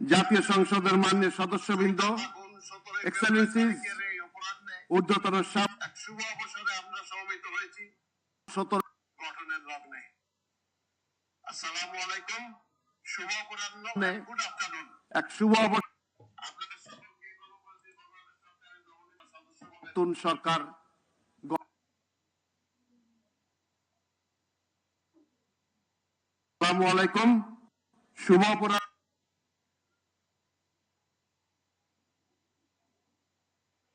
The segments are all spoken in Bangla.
জাতীয় সংসদের মাননীয় সদস্যবৃন্দ Excellencies, ঊর্ধ্বতন সাপ এক শুভ অবসরে আমরা সমবেত হয়েছি সতেরো গঠনের লগ্নে আসসালামু আলাইকুম। শুভ অপরাহ্ন। Good afternoon. এক শুভ নতুন সরকার আসসালামু আলাইকুম। শুভ অপরাধ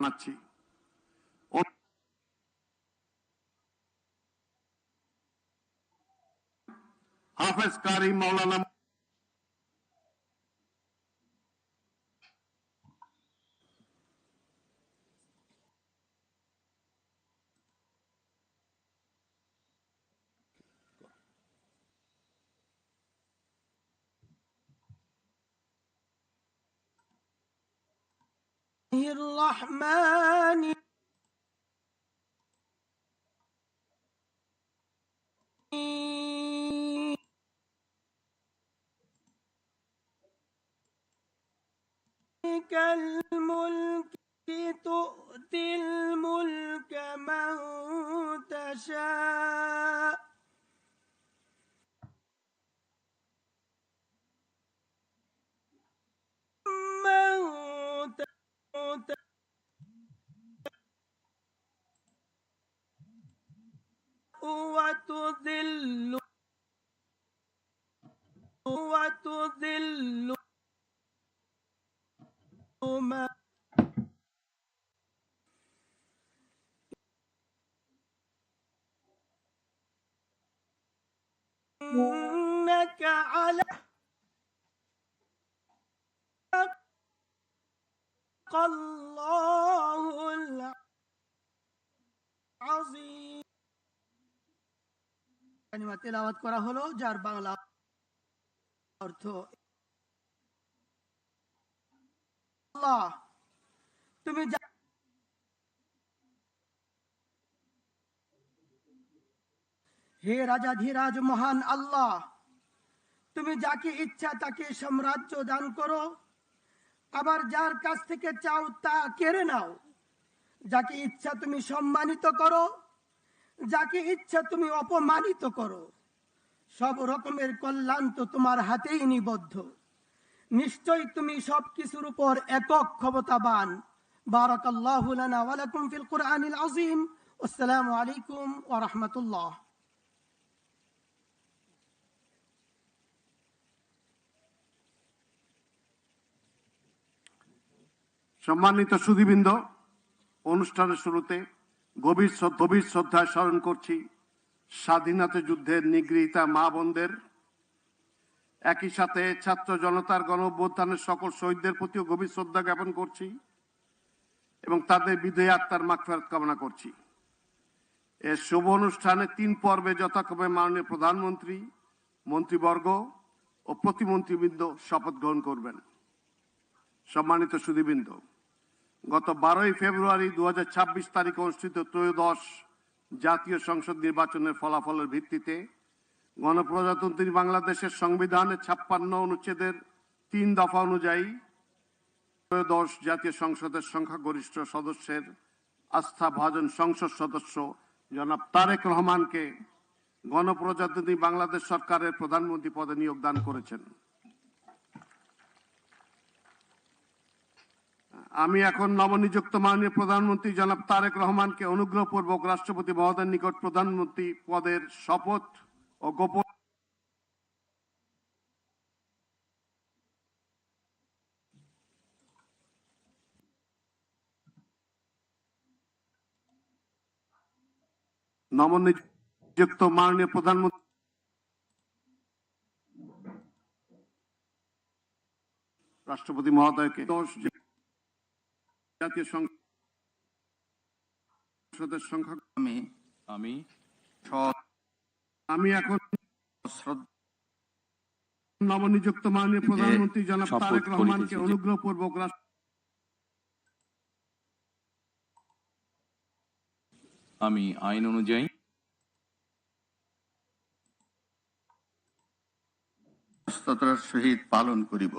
জানাচ্ছি হাফেজ কারি মৌলানা الرحمن. الملك تؤتي الملك من تشاء من ت- وتذل وتذل من إنك على الله العظيم কালিমা তেলাওয়াত করা হলো যার বাংলা অর্থ আল্লাহ তুমি যা হে রাজা ধীরাজ মহান আল্লাহ তুমি যাকে ইচ্ছা তাকে সাম্রাজ্য দান করো আবার যার কাছ থেকে চাও তা কেড়ে নাও। যাকে ইচ্ছা তুমি সম্মানিত করো, যাকে ইচ্ছা তুমি অপমানিত করো। সব রকমের কল্যাণ তো তোমার হাতেই নিবদ্ধ। নিশ্চয় তুমি সব কিছুর উপর একক ক্ষমতাবান। বারাকাল্লাহু লানা ওয়া লাকুম ফিল কুরআনিল আসসালামু আলাইকুম ওয়া রাহমাতুল্লাহ। সম্মানিত সুধীবৃন্দ, অনুষ্ঠানের শুরুতে গভীর গভীর শ্রদ্ধায় স্মরণ করছি স্বাধীনতা যুদ্ধের নিগৃহীতা মা বোনদের। একই সাথে ছাত্র জনতার গণ অভ্যুত্থানের সকল শহীদদের প্রতিও গভীর শ্রদ্ধা জ্ঞাপন করছি এবং তাদের বিদয় আত্মার মাগফিরাত কামনা করছি। এর শুভ অনুষ্ঠানে তিন পর্বে যথাক্রমে মাননীয় প্রধানমন্ত্রী, মন্ত্রীবর্গ ও প্রতিমন্ত্রীবৃন্দ শপথ গ্রহণ করবেন। সম্মানিত সুধীবৃন্দ গত বারোই ফেব্রুয়ারি দু হাজার ছাব্বিশ তারিখে অনুষ্ঠিত ত্রয়োদশ জাতীয় সংসদ নির্বাচনের ফলাফলের ভিত্তিতে গণপ্রজাতন্ত্রী বাংলাদেশের সংবিধানের ছাপ্পান্ন অনুচ্ছেদের তিন দফা অনুযায়ী ত্রয়োদশ জাতীয় সংসদের সংখ্যাগরিষ্ঠ সদস্যের আস্থা ভাজন সংসদ সদস্য জনাব তারেক রহমানকে গণপ্রজাতন্ত্রী বাংলাদেশ সরকারের প্রধানমন্ত্রী পদে নিয়োগ দান করেছেন। আমি এখন নবনিযুক্ত মাননীয় প্রধানমন্ত্রী জনাব তারেক রহমানকে অনুগ্রহপূর্বক রাষ্ট্রপতি মহোদয়ের নিকট প্রধানমন্ত্রী পদের শপথ ও গোপন নবনিযুক্ত মাননীয় প্রধানমন্ত্রী রাষ্ট্রপতি মহোদয়কে জাতীয় সংসদের সংখ্যা আমি আমি আমি এখন নবনিযুক্ত মাননীয় প্রধানমন্ত্রী জনাব তারেক রহমানকে করিতেছি যে- অনুগ্রহপূর্বক আমি আইন অনুযায়ী সহিত পালন করিব।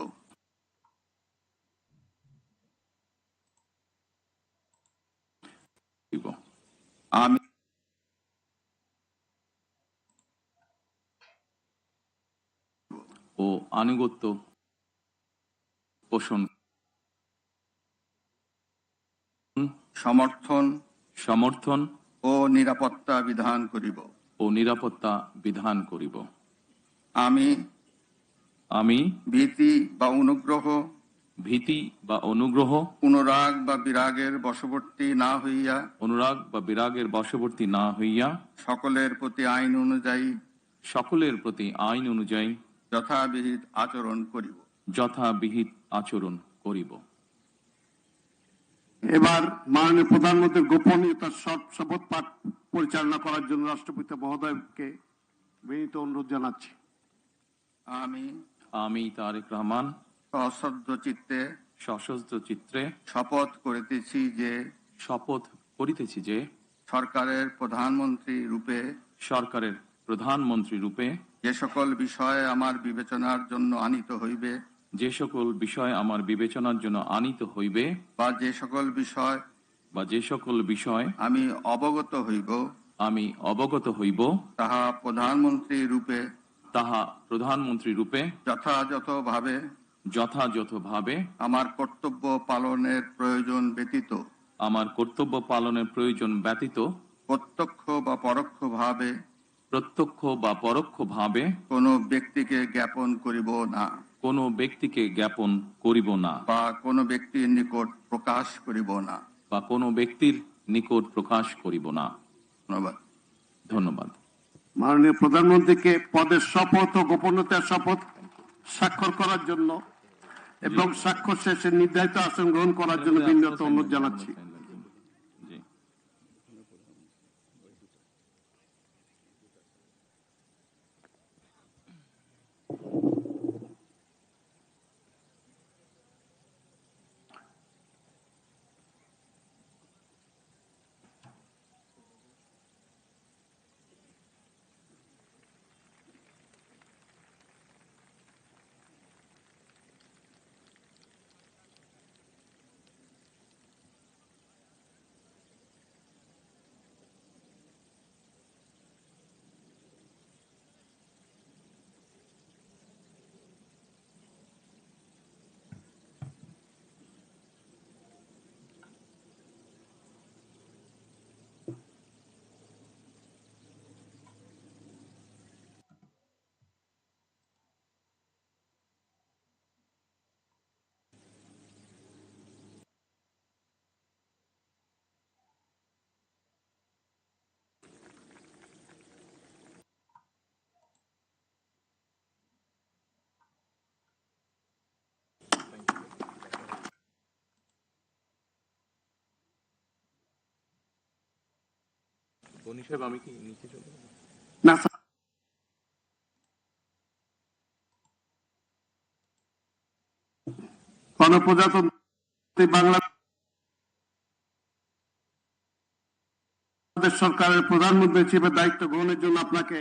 আনুগত্য পোষণ সমর্থন সমর্থন ও নিরাপত্তা বিধান করিব। ও নিরাপত্তা বিধান করিব। আমি আমি ভীতি বা অনুগ্রহ ভীতি বা অনুগ্রহ অনুরাগ বা বিরাগের বশবর্তী না হইয়া অনুরাগ বা বিরাগের বশবর্তী না হইয়া সকলের প্রতি আইন অনুযায়ী সকলের প্রতি আইন অনুযায়ী যথাবিহিত আচরণ করিব। যথাবিহিত আচরণ করিব। এবার মাননীয় প্রধানমন্ত্রীর গোপনীয়তার শপ- শপথ পাঠ পরিচালনা করার জন্য রাষ্ট্রপতি মহোদয়কে বিনীত অনুরোধ জানাচ্ছি। আমি আমি তারেক রহমান সশ্রদ্ধ চিত্তে সশস্ত্র চিত্রে শপথ করিতেছি যে শপথ করিতেছি যে সরকারের প্রধানমন্ত্রী রূপে সরকারের প্রধানমন্ত্রী রূপে যে সকল বিষয়ে আমার বিবেচনার জন্য আনিত হইবে যে সকল বিষয় আমার বিবেচনার জন্য আনিত হইবে বা যে সকল বিষয় বা যে সকল বিষয় আমি অবগত হইব আমি অবগত হইব তাহা প্রধানমন্ত্রী রূপে তাহা প্রধানমন্ত্রী রূপে যথাযথভাবে যথাযথভাবে আমার কর্তব্য পালনের প্রয়োজন ব্যতীত আমার কর্তব্য পালনের প্রয়োজন ব্যতীত প্রত্যক্ষ বা পরোক্ষভাবে প্রত্যক্ষ বা পরোক্ষভাবে কোনো ব্যক্তিকে জ্ঞাপন করিব না। কোনো ব্যক্তিকে জ্ঞাপন করিব না। বা কোনো ব্যক্তির নিকট প্রকাশ করিব না। বা কোনো ব্যক্তির নিকট প্রকাশ করিব না। ধন্যবাদ। ধন্যবাদ। মাননীয় প্রধানমন্ত্রীকে পদের শপথ ও গোপনীয়তার শপথ স্বাক্ষর করার জন্য এবং স্বাক্ষর শেষে নির্ধারিত আসন গ্রহণ করার জন্য বিনীত অনুরোধ জানাচ্ছি। গণপ্রজাতন্ত্রী সরকারের প্রধানমন্ত্রী হিসেবে দায়িত্ব গ্রহণের জন্য আপনাকে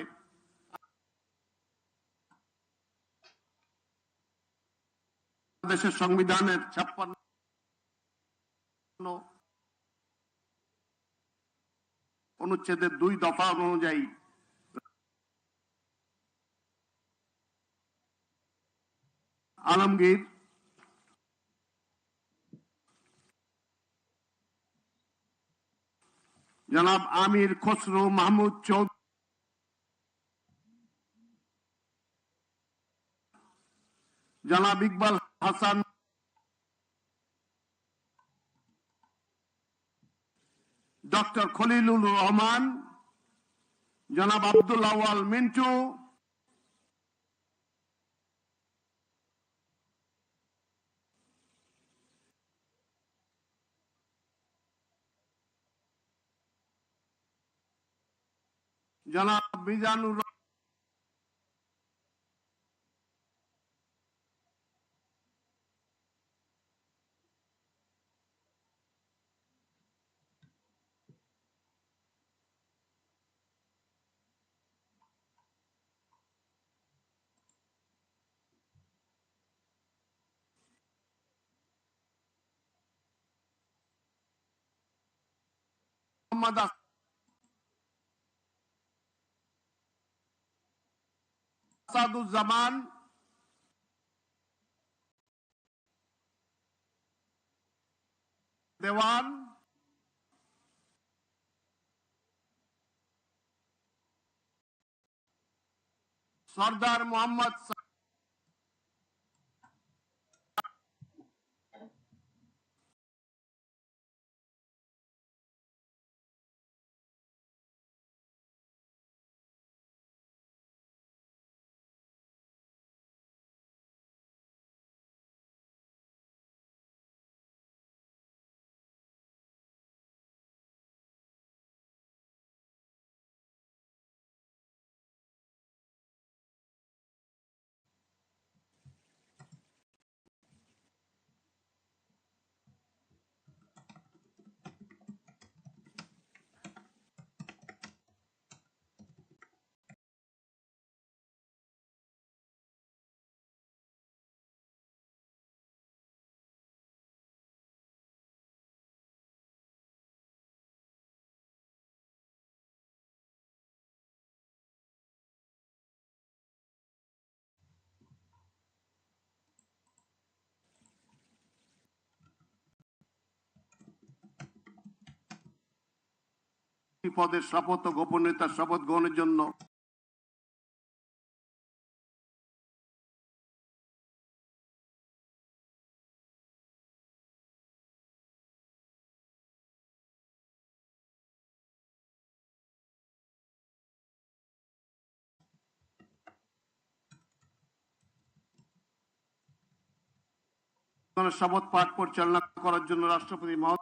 দেশের সংবিধানের ছাপ্পান্ন অনুচ্ছেদের দুই দফা অনুযায়ী। আলমগীর। জনাব আমির খসরু মাহমুদ চৌধুরী। জনাব ইকবাল হাসান ডক্টর খলিলুর রহমান জনাব আব্দুল আওয়াল মিন্টু জনাব Mizanur Sadu zaman, the one, Sardar Muhammad পদের শপথ ও গোপনীয়তার শপথ গ্রহণের জন্য। শপথ পাঠ পরিচালনা করার জন্য রাষ্ট্রপতি মহোদয়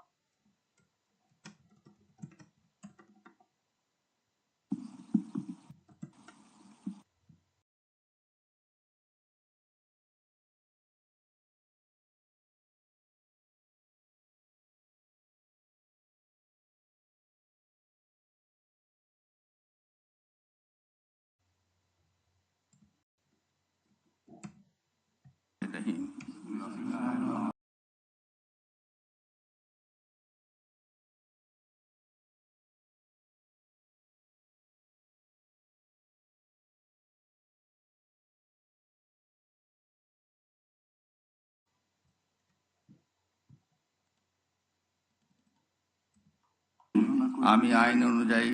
আমি আইন অনুযায়ী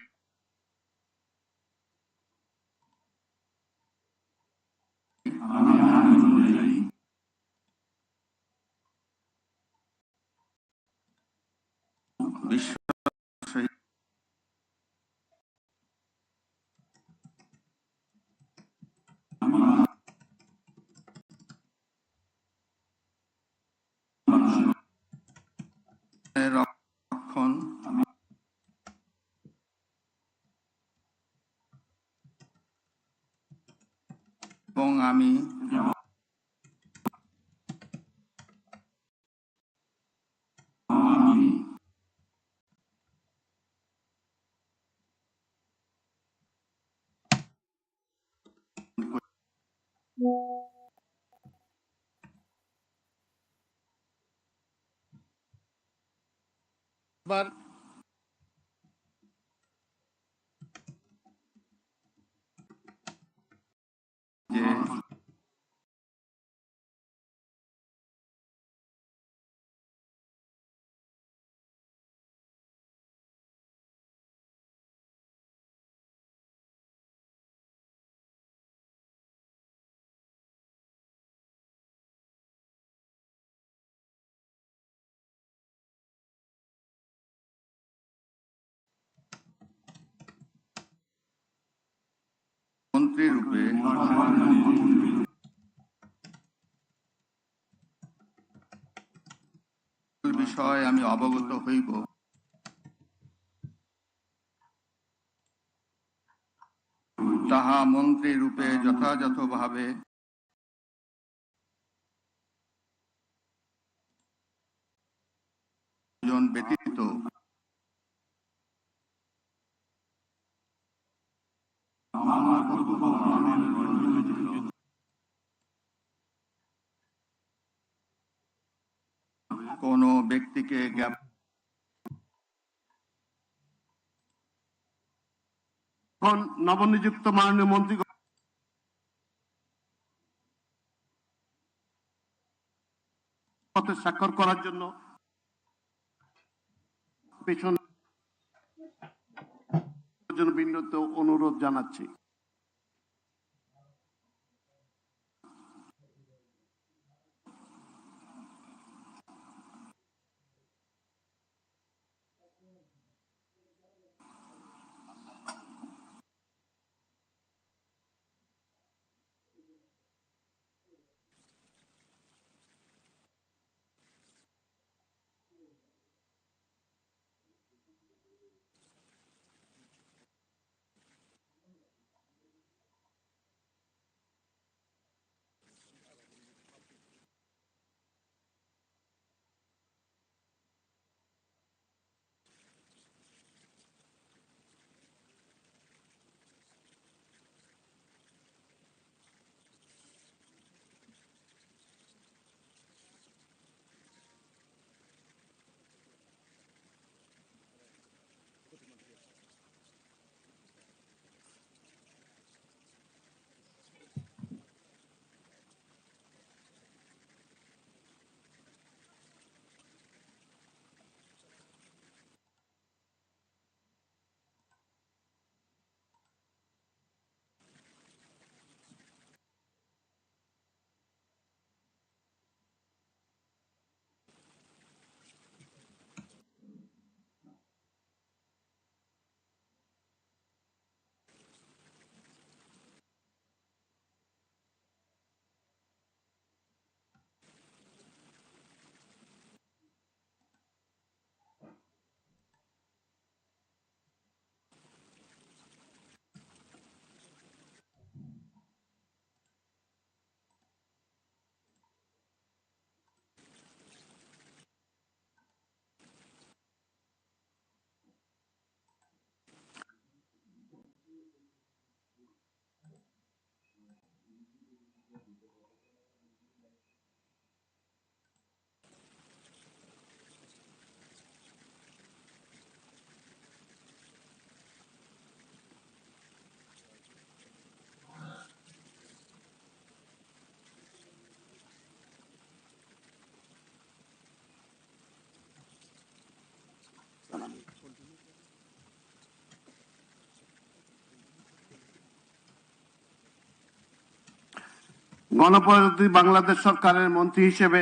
বিশ্ব সহিত রক্ষণ এবং আমি এবার যে মন্ত্রী রূপে বিষয় আমি অবগত হইব। তাহা মন্ত্রী রূপে যথাযথভাবে ব্যতীত কোন ব্যক্তিকে এখন নবনিযুক্ত মাননীয় মন্ত্রী পথে স্বাক্ষর করার জন্য পেছন বিনীত অনুরোধ জানাচ্ছি। গণপ্রজাতন্ত্রী বাংলাদেশ সরকারের মন্ত্রী হিসেবে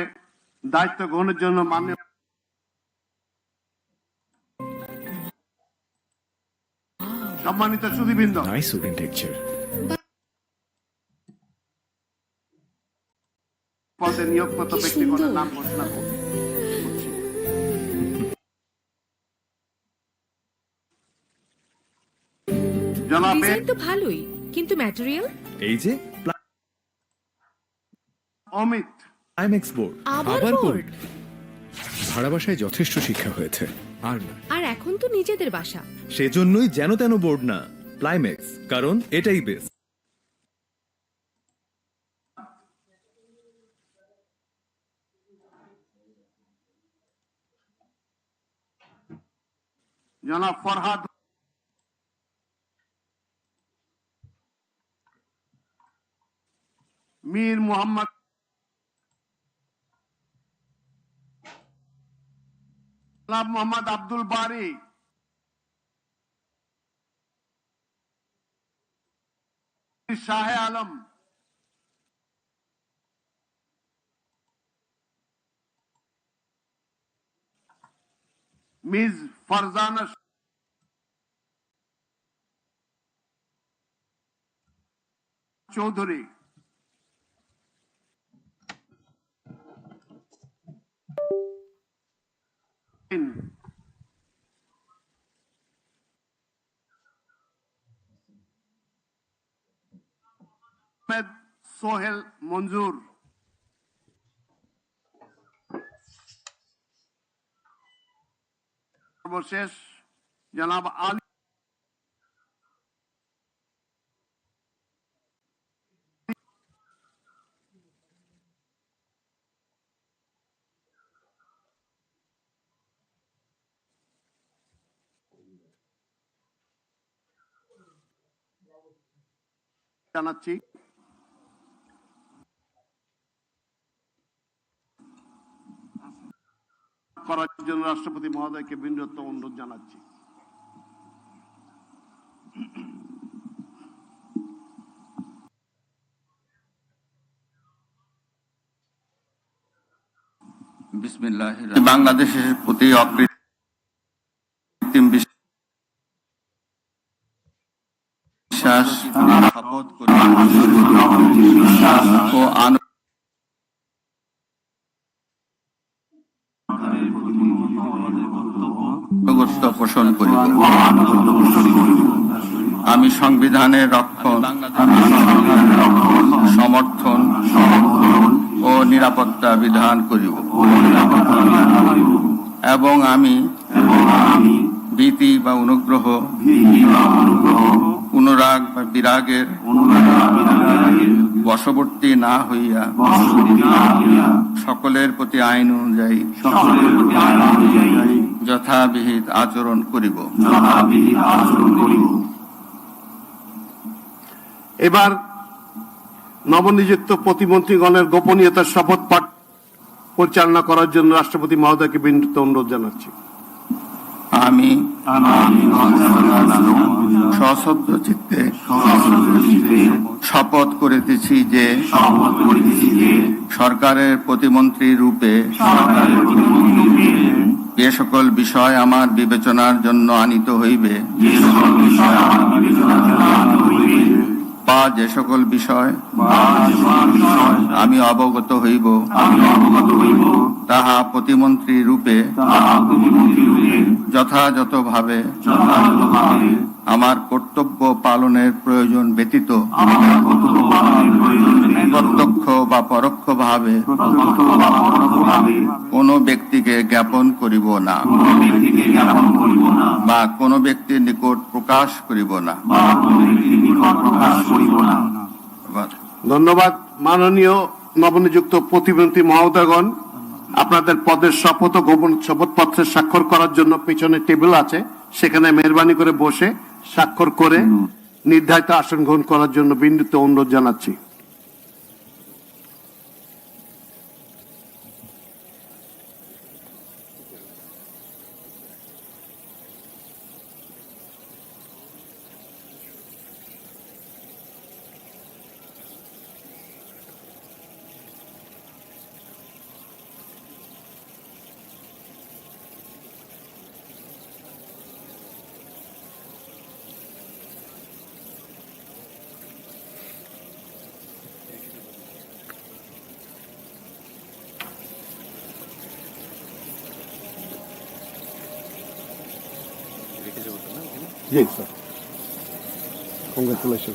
দায়িত্ব গ্রহণের জন্য মাননীয় সম্মানিত সুদীবৃন্দ পদে নিয়োগগত ব্যক্তিগণের। নাম ঘোষণা করুন। জনাবে তো ভালোই কিন্তু ম্যাটেরিয়াল এই যে অমিত। আইম্যাক্স বোর্ড আবার বোর্ড ভাড়া বাসায় যথেষ্ট শিক্ষা হয়েছে। আর না। আর এখন তো নিজেদের বাসা সেজন্যই যেন তেন বোর্ড না। প্লাইম্যাক্স কারণ এটাই বেস্ট জনাব ফরহাদ। মীর মোহাম্মদ साहब मोहम्मद अब्दुल बारी शाह आलम मिज फरजान चौधरी Thank you. চৌধুরী আহমেদ সোহেল মঞ্জুর সর্বশেষ জনাব আলী জানাচ্ছি করার জন্য রাষ্ট্রপতি মহোদয়কে বিনীত অনুরোধ জানাচ্ছি। বাংলাদেশের প্রতি অকৃত্রিম ও পোষণ আমি সংবিধানের রক্ষণ সমর্থন ও নিরাপত্তা বিধান করিব। এবং আমি ভীতি বা অনুগ্রহ অনুরাগ বা বিরাগের বশবর্তী না হইয়া সকলের প্রতি আইন অনুযায়ী যথাবিহিত আচরণ করিব। এবার নবনিযুক্ত প্রতিমন্ত্রীগণের গোপনীয়তার শপথ পাঠ পরিচালনা করার জন্য রাষ্ট্রপতি মহোদয়কে বিনীত অনুরোধ জানাচ্ছি। আমি সশ্রদ্ধ চিত্তে শপথ করিতেছি যে সরকারের প্রতিমন্ত্রী রূপে যে সকল বিষয় আমার বিবেচনার জন্য আনিত হইবে, বা যে সকল বিষয় আমি অবগত হইব, তাহা প্রতিমন্ত্রী রূপে যথাযথভাবে আমার কর্তব্য পালনের প্রয়োজন ব্যতীত প্রত্যক্ষ বা পরোক্ষভাবে কোনো ব্যক্তিকে জ্ঞাপন করিব না বা কোনো ব্যক্তির নিকট প্রকাশ করিব না। ধন্যবাদ। মাননীয় নবনিযুক্ত প্রতিমন্ত্রী মহোদয়গণ আপনাদের পদের শপথ ও গোপন শপথ পত্রের স্বাক্ষর করার জন্য পিছনে টেবিল আছে। সেখানে মেহরবানি করে বসে স্বাক্ষর করে নির্ধারিত আসন গ্রহণ করার জন্য বিনীত অনুরোধ জানাচ্ছি। জি স্যার কংগ্রেচুলেশন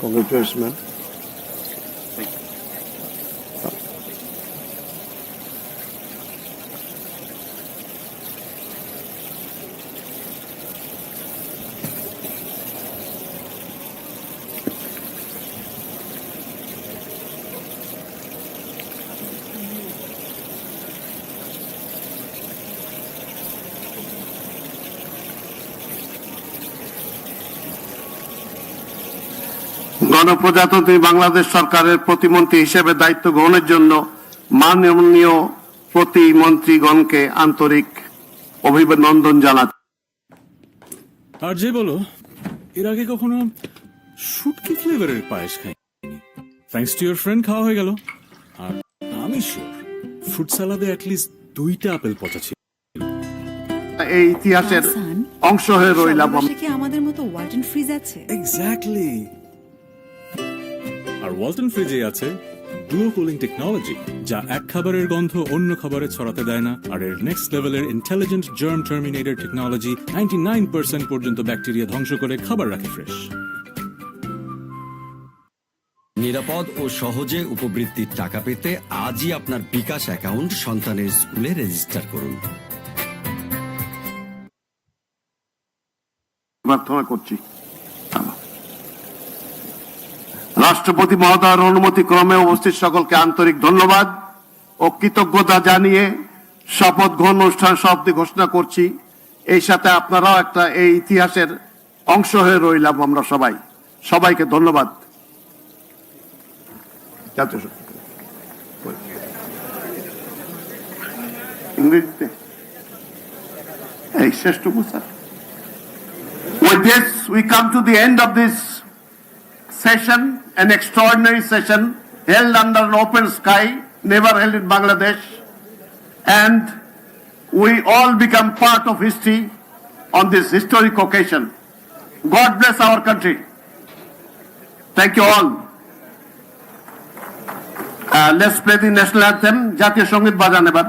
কংগ্রেচুলেশন ম্যাম গণপ্রজাতন্ত্রী বাংলাদেশ সরকারের প্রতিমন্ত্রী হিসেবে দায়িত্ব গ্রহণের জন্য মাননীয় প্রতিমন্ত্রীগণকে আন্তরিক অভিনন্দন জানাচ্ছি। আর যে বলো এর আগে কখনো শুটকি ফ্লেভারের পায়েস খাইনি? থ্যাঙ্কস টু ইয়োর ফ্রেন্ড খাওয়া হয়ে গেল। আর আমি শিওর ফ্রুট সালাদে অ্যাটলিস্ট দুইটা আপেল পচা ছিল। এই ইতিহাসের অংশ হয়ে রইলাম। কি আমাদের মতো ওয়ালটন ফ্রিজ আছে? এক্স্যাক্টলি ওয়ালটন ফ্রিজে আছে ডুও কুলিং টেকনোলজি যা এক খাবারের গন্ধ অন্য খাবারে ছড়াতে দেয় না আর এর নেক্সট লেভেলের intelligent germ terminator technology ninety nine percent পর্যন্ত ব্যাকটেরিয়া ধ্বংস করে খাবার রাখে ফ্রেশ নিরাপদ ও সহজে উপবৃত্তির টাকা পেতে আজই আপনার বিকাশ অ্যাকাউন্ট সন্তানের স্কুলে রেজিস্টার করুন। প্রার্থনা করছি। রাষ্ট্রপতি মহোদয়ের অনুমতি ক্রমে উপস্থিত সকলকে আন্তরিক ধন্যবাদ ও কৃতজ্ঞতা জানিয়ে শপথ গ্রহণ অনুষ্ঠান সমাপ্তি ঘোষণা করছি। এই সাথে আপনারাও একটা এই ইতিহাসের অংশ হয়ে রইলাম আমরা সবাই। সবাইকে ধন্যবাদ। ইংরেজিতে? এই শেষটুকু sir. With this, we come to session, an extraordinary session held under an open sky, never held in Bangladesh. And we all become part of history on this historic occasion. God bless our country. Thank you all. Uh, let's play the national anthem. জাতীয় সংগীত বাজান এবার